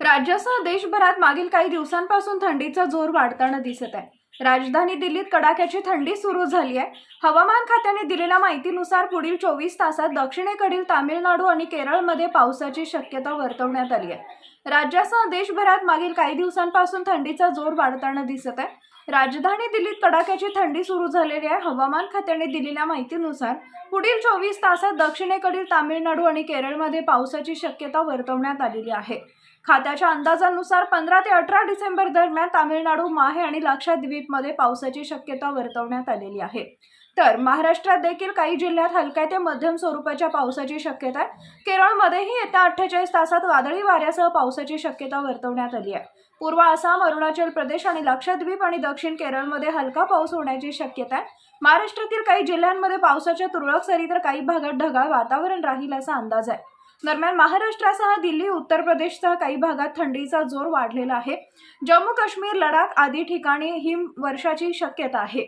राज्यासह देशभरात मागील काही दिवसांपासून थंडीचा जोर वाढताना दिसत आहे. राजधानी दिल्लीत कडाक्याची थंडी सुरू झाली आहे. हवामान खात्याने दिलेल्या माहितीनुसार पुढील चोवीस तासात दक्षिणेकडील तामिळनाडू आणि केरळमध्ये पावसाची शक्यता वर्तवण्यात आली आहे. राज्यासह देशभरात मागील काही दिवसांपासून थंडीचा जोर वाढताना दिसत आहे. राजधानी दिल्लीत कडाक्याची थंडी सुरू झालेली आहे. हवामान खात्याने दिलेल्या माहितीनुसार पुढील चोवीस तासात दक्षिणेकडील तामिळनाडू आणि केरळमध्ये पावसाची शक्यता वर्तवण्यात आलेली आहे. खात्याच्या अंदाजानुसार पंधरा ते अठरा डिसेंबर दरम्यान तामिळनाडू माहे आणि लक्षद्वीपमध्ये पावसाची शक्यता वर्तवण्यात आलेली आहे. तर महाराष्ट्रात देखील काही जिल्ह्यात हलक्या ते मध्यम स्वरूपाच्या पावसाची शक्यता आहे. केरळमध्येही येत्या अठ्ठेचाळीस तासात वादळी वाऱ्यासह पाऊस पावसाची शक्यता वर्तवण्यात आली आहे. पूर्व आसाम अरुणाचल प्रदेश आणि लक्षद्वीप आणि दक्षिण केरळमध्ये हलका पाऊस होण्याची शक्यता आहे. महाराष्ट्रातील काही जिल्ह्यांमध्ये पावसाच्या तुरळक सरी तर काही भागात ढगाळ वातावरण राहील असा अंदाज आहे. दरम्यान महाराष्ट्रासह दिल्ली उत्तर प्रदेशसह काही भागात थंडीचा जोर वाढलेला आहे. जम्मू काश्मीर लडाख आदी ठिकाणी हिम वर्षाची शक्यता आहे.